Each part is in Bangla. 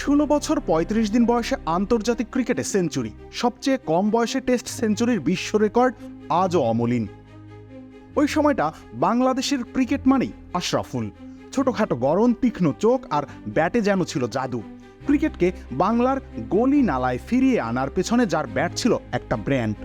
ষোলো বছর পঁয়ত্রিশ দিন বয়সে আন্তর্জাতিক ক্রিকেটে সেঞ্চুরি। সবচেয়ে কম বয়সে টেস্ট সেঞ্চুরির বিশ্ব রেকর্ড আজও অমলিন। ওই সময়টা বাংলাদেশের ক্রিকেট মানেই আশরাফুল। ছোটখাটো গরম তীক্ষ্ণ চোখ আর ব্যাটে যেন ছিল জাদু। ক্রিকেটকে বাংলার গলি নালায় ফিরিয়ে আনার পেছনে যার ব্যাট ছিল একটা ব্র্যান্ড।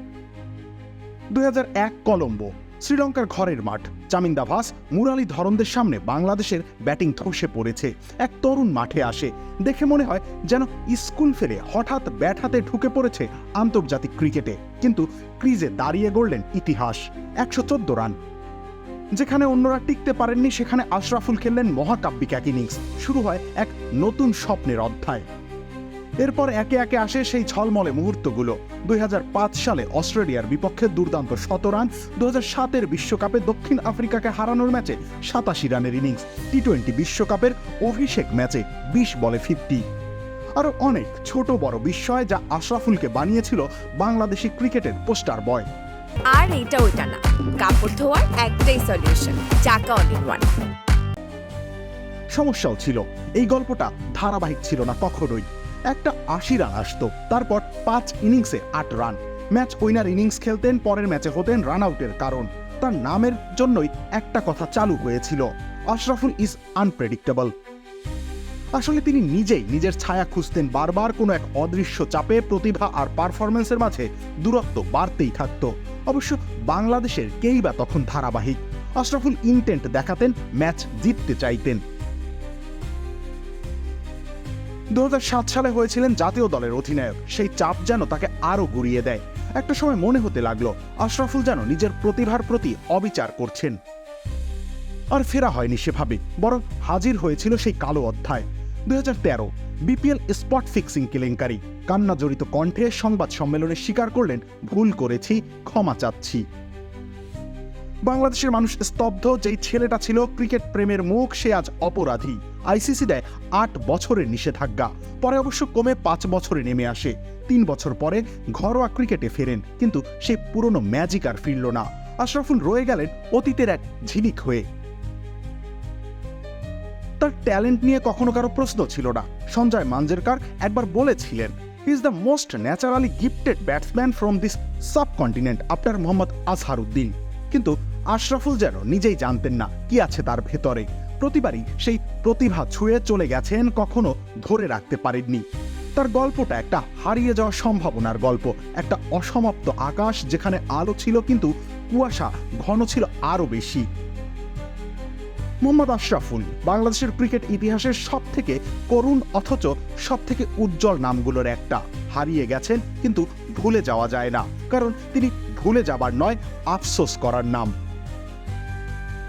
দু হাজার এক কলম্বো। শ্রীলঙ্কার ঘরের মাঠ। চামিন্দা ভাস মুরালি ধরনদের সামনে বাংলাদেশের ব্যাটিং ধসে পড়েছে। এক তরুণ মাঠে আসে। দেখে মনে হয় যেন স্কুল ফেলে হঠাৎ ব্যাট হাতে ঢুকে পড়েছে আন্তর্জাতিক ক্রিকেটে। কিন্তু ক্রিজে দাঁড়িয়ে গড়লেন ইতিহাস। একশো চোদ্দ রান। যেখানে অন্যরা টিকতে পারেননি, সেখানে আশরাফুল খেললেন মহাকাব্যিক এক ইনিংস। শুরু হয় এক নতুন স্বপ্নের অধ্যায়। এরপর একে একে আসে সেই ঝলমলে মুহূর্তগুলো। দুই হাজার পাঁচ সালে অস্ট্রেলিয়ার বিপক্ষে দুর্দান্ত শত রান দু সাতের বিশ্বকাপে দক্ষিণ আফ্রিকাকে হারানোর ম্যাচে সাতাশি রানের ইনিংস টি টোয়েন্টি বিশ্বকাপের অভিষেক ম্যাচে বিশ বলে ফিফটি। আরও অনেক ছোট বড় বিস্ময় যা আশরাফুলকে বানিয়েছিল বাংলাদেশি ক্রিকেটের পোস্টার বয়। আর এটা ওইটা না কাপড় ধোয়ার একটাই সলিউশন চাকা অল ইন ওয়ান সমস্যাও ছিল এই গল্পটা ধারাবাহিক ছিল না কখনোই। একটা আশি রান আসতো। তারপর পাঁচ ইনিংসে আট রান। ম্যাচ উইনার ইনিংস খেলতেন, পরের ম্যাচে হতেন রান আউটের কারণ। তার নামের জন্যই একটা কথা চালু হয়েছিল। Ashraful is unpredictable. আসলে তিনি নিজেই নিজের ছায়া খুঁজতেন বারবার কোনো এক অদৃশ্য চাপে প্রতিভা আর পারফরমেন্সের মাঝে দূরত্ব বাড়তেই থাকত। অবশ্য বাংলাদেশের কেই বা তখন ধারাবাহিক। আশরাফুল ইন্টেন্ট দেখাতেন, ম্যাচ জিততে চাইতেন। দু হাজার সাত সালে হয়েছিলেন জাতীয় দলের অধিনায়ক। সেই চাপ যেন তাকে আরও গুড়িয়ে দেয়। একটা সময় মনে হতে লাগল, আশরাফুল যেন নিজের প্রতিভার প্রতি অবিচার করছেন। আর ফেরা হয়নি সেভাবে, বরং হাজির হয়েছিল সেই কালো অধ্যায়। দুই হাজার তেরো, বিপিএল স্পট ফিক্সিং কেলেঙ্কারি। কান্না জড়িত কণ্ঠে সংবাদ সম্মেলনে স্বীকার করলেন, ভুল করেছি, ক্ষমা চাচ্ছি। বাংলাদেশের মানুষ স্তব্ধ যেই ছেলেটা ছিল ক্রিকেট প্রেমের মুখ, সে আজ অপরাধী। আইসিসি দেয় আট বছরের নিষেধাজ্ঞা। পরে অবশ্য কমে পাঁচ বছরে নেমে আসে। তিন বছর পরে ঘরোয়া ক্রিকেটে ফেরেন, কিন্তু সেই পুরনো ম্যাজিক আর ফিরল না। আশরাফুল রয়ে গেলেন অতীতের এক ঝিলিক হয়ে। তার ট্যালেন্ট নিয়ে কখনো কারও প্রশ্ন ছিল না। সঞ্জয় মাঞ্জেরকার একবার বলেছিলেন is the most naturally gifted batsman from this subcontinent after Mohammad Azharuddin কিন্তু আশরাফুল যেন নিজেই জানতেন না কি আছে তার ভেতরে। প্রতিবারই সেই প্রতিভা ছুঁয়ে চলে গেছেন কখনো ধরে রাখতে পারেননি। তার গল্পটা একটা হারিয়ে যাওয়া সম্ভাবনার গল্প, একটা অসমাপ্ত আকাশ যেখানে আলো ছিল কিন্তু কুয়াশা ঘন ছিল আরও বেশি। মোহাম্মদ আশরাফুল বাংলাদেশের ক্রিকেট ইতিহাসের সব থেকে করুণ অথচ সব থেকে উজ্জ্বল নামগুলোর একটা। হারিয়ে গেছেন কিন্তু ভুলে যাওয়া যায় না, কারণ তিনি ভুলে যাবার নয়, আফসোস করার নাম।